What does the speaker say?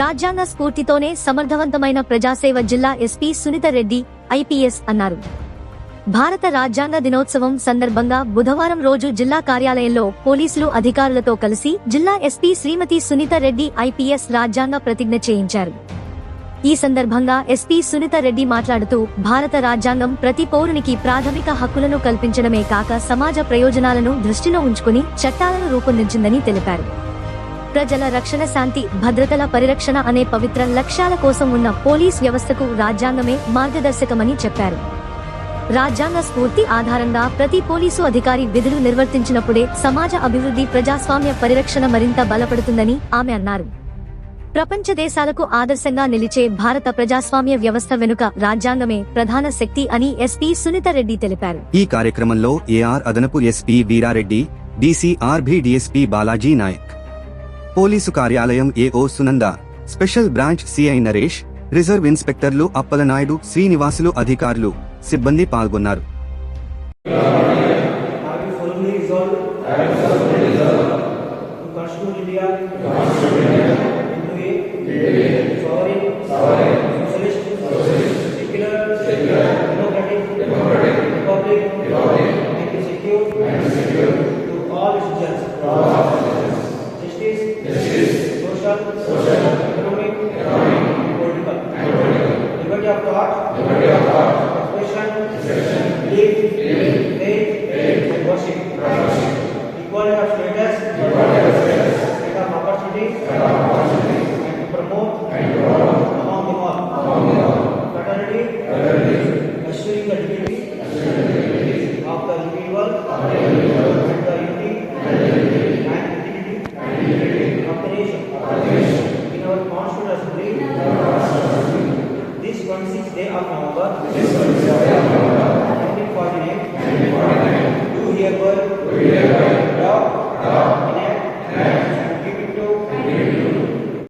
రాజ్యాంగ స్ఫూర్తితోనే సమర్థవంతమైన ప్రజాసేవ జిల్లా ఎస్పీ సునీత రెడ్డి ఐపీఎస్ అన్నారు. భారత రాజ్యాంగ దినోత్సవం సందర్భంగా బుధవారం రోజు జిల్లా కార్యాలయంలో పోలీసులు అధికారులతో కలిసి జిల్లా ఎస్పీ శ్రీమతి సునీత రెడ్డి ఐపీఎస్ రాజ్యాంగ ప్రతిజ్ఞ చేయించారు. ఈ సందర్భంగా ఎస్పీ సునీత రెడ్డి మాట్లాడుతూ భారత రాజ్యాంగం ప్రతి పౌరునికి ప్రాథమిక హక్కులను కల్పించడమే కాక సమాజ ప్రయోజనాలను దృష్టిలో ఉంచుకుని చట్టాలను రూపొందించిందని తెలిపారు. ప్రజల రక్షణ శాంతి భద్రతల పరిరక్షణ అనే పవిత్ర లక్ష్యాల కోసం ఉన్న పోలీస్ వ్యవస్థకు రాజ్యాంగమే మార్గదర్శకమని చెప్పారు. రాజ్యాంగ స్ఫూర్తి ఆధారంగా ప్రతి పోలీసు అధికారి విధులు నిర్వర్తించినప్పుడే సమాజ అభివృద్ధి ప్రజాస్వామ్య పరిరక్షణ మరింత బలపడుతుందని ఆమె అన్నారు. ప్రపంచ దేశాలకు ఆదర్శంగా నిలిచే భారత ప్రజాస్వామ్య వ్యవస్థ వెనుక రాజ్యాంగమే ప్రధాన శక్తి అని ఎస్పీ సునీత రెడ్డి తెలిపారు. ఈ కార్యక్రమంలో ఏఆర్ అదనపు SP Veerareddy DCRB DSP Balaji Nayak police కార్యాలయం AO Sunanda special branch CI Naresh reserve ఇన్స్పెక్టర్లు Appalanaidu Srinivasulu అధికారులు సిబ్బంది పాల్గొన్నారు Justice. Social. Economic. And political. Liberty of thought. should us. This 26th day of November.